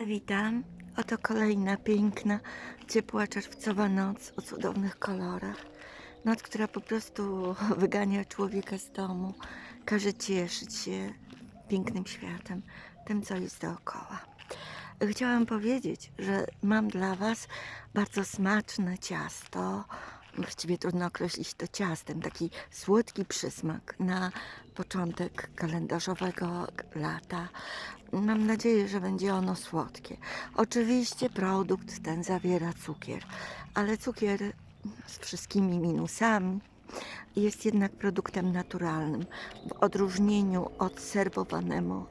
Witam. Oto kolejna piękna, ciepła, czerwcowa noc o cudownych kolorach. Noc, która po prostu wygania człowieka z domu, każe cieszyć się pięknym światem, tym, co jest dookoła. Chciałam powiedzieć, że mam dla Was bardzo smaczne ciasto. Właściwie trudno określić to ciastem. Taki słodki przysmak na początek kalendarzowego lata. Mam nadzieję, że będzie ono słodkie. Oczywiście produkt ten zawiera cukier, ale cukier z wszystkimi minusami jest jednak produktem naturalnym, w odróżnieniu od serwowanego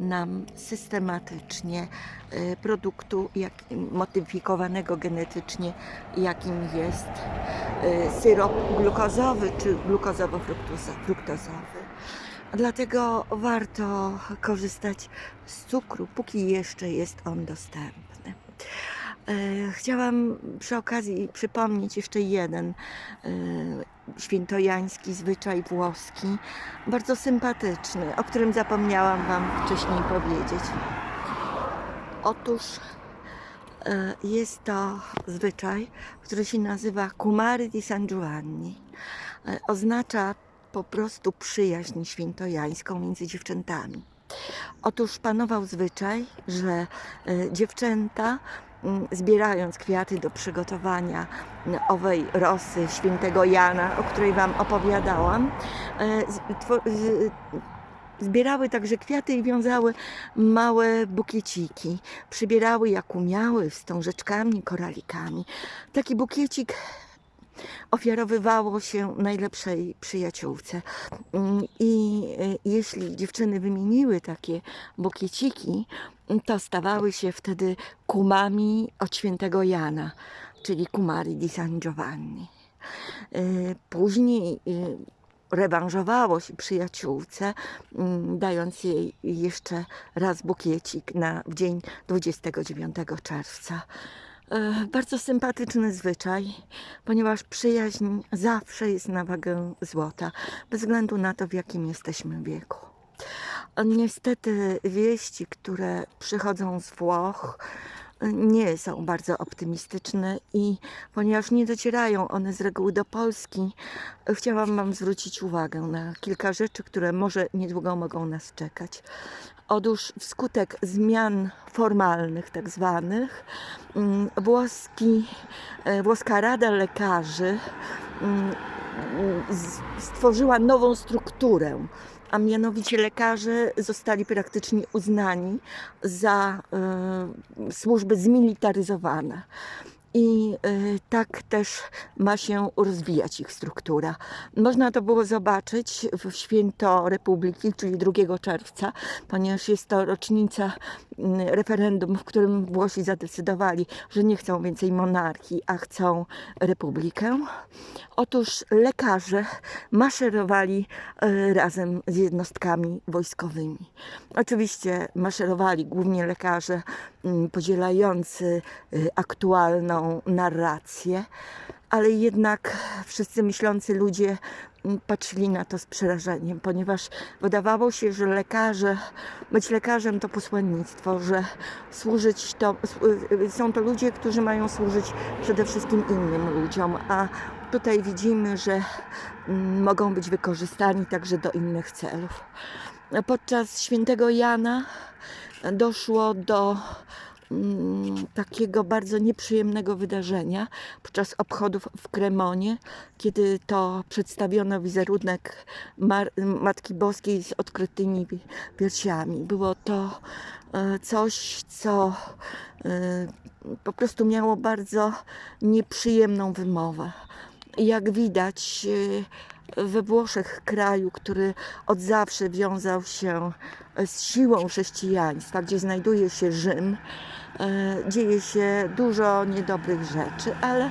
nam systematycznie y, produktu jak, modyfikowanego genetycznie, jakim jest y, syrop glukozowy czy glukozowo-fruktozowy. Dlatego warto korzystać z cukru, póki jeszcze jest on dostępny. E, Chciałam przy okazji przypomnieć jeszcze jeden e, świętojański zwyczaj włoski, bardzo sympatyczny, o którym zapomniałam Wam wcześniej powiedzieć. Otóż e, jest to zwyczaj, który się nazywa Kumary di San Giovanni. Oznacza po prostu przyjaźń świętojańską między dziewczętami. Otóż panował zwyczaj, że dziewczęta zbierając kwiaty do przygotowania owej rosy świętego Jana, o której Wam opowiadałam, e, zbierały także kwiaty i wiązały małe bukieciki. Przybierały jak umiały, wstążeczkami, koralikami. Taki bukiecik ofiarowywało się najlepszej przyjaciółce. Mm, I e, jeśli dziewczyny wymieniły takie bukieciki, to stawały się wtedy kumami od świętego Jana, czyli kumari di San Giovanni. E, Później e, rewanżowało się przyjaciółce, mm, dając jej jeszcze raz bukiecik na, w dzień 29 czerwca. E, Bardzo sympatyczny zwyczaj, ponieważ przyjaźń zawsze jest na wagę złota, bez względu na to, w jakim jesteśmy wieku. Niestety wieści, które przychodzą z Włoch, nie są bardzo optymistyczne i ponieważ nie docierają one z reguły do Polski, chciałam Wam zwrócić uwagę na kilka rzeczy, które może niedługo mogą nas czekać. Otóż wskutek zmian formalnych, tak zwanych, mm, włoski, e, włoska Rada Lekarzy mm, stworzyła nową strukturę, a mianowicie lekarze zostali praktycznie uznani za e, służby zmilitaryzowane. I e, tak też ma się rozwijać ich struktura. Można to było zobaczyć w święto Republiki, czyli 2 czerwca, ponieważ jest to rocznica mm, referendum, w którym Włosi zadecydowali, że nie chcą więcej monarchii, a chcą republikę. Otóż lekarze maszerowali e, razem z jednostkami wojskowymi. Oczywiście maszerowali głównie lekarze mm, podzielający e, narrację, ale jednak wszyscy myślący ludzie patrzyli na to z przerażeniem, ponieważ wydawało się, że lekarze, być lekarzem to posłannictwo, że służyć to, są to ludzie, którzy mają służyć przede wszystkim innym ludziom, a tutaj widzimy, że mogą być wykorzystani także do innych celów. Podczas świętego Jana doszło do takiego bardzo nieprzyjemnego wydarzenia podczas obchodów w Kremonie, kiedy to przedstawiono wizerunek Matki Boskiej z odkrytymi pi- piersiami. Było to e, coś, co e, po prostu miało bardzo nieprzyjemną wymowę. Jak widać, e, we Włoszech, kraju, który od zawsze wiązał się z siłą chrześcijaństwa, gdzie znajduje się Rzym, e, dzieje się dużo niedobrych rzeczy, ale e,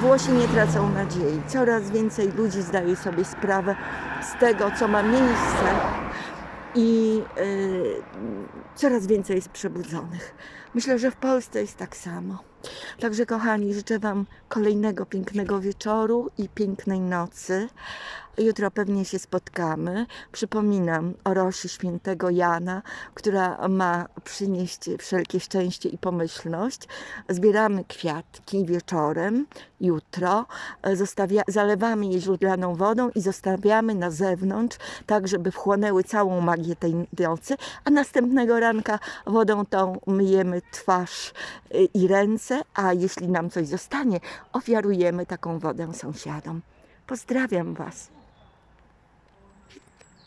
Włosi nie tracą nadziei. Coraz więcej ludzi zdaje sobie sprawę z tego, co ma miejsce i e, coraz więcej jest przebudzonych. Myślę, że w Polsce jest tak samo. Także kochani, życzę Wam kolejnego pięknego wieczoru i pięknej nocy. Jutro pewnie się spotkamy. Przypominam o Rosi Świętego Jana, która ma przynieść wszelkie szczęście i pomyślność. Zbieramy kwiatki wieczorem, jutro. Zostawia, zalewamy je źródlaną wodą i zostawiamy na zewnątrz, tak żeby wchłonęły całą magię tej nocy, a następnego ranka wodą tą myjemy twarz y, i ręce, a jeśli nam coś zostanie, ofiarujemy taką wodę sąsiadom. Pozdrawiam Was.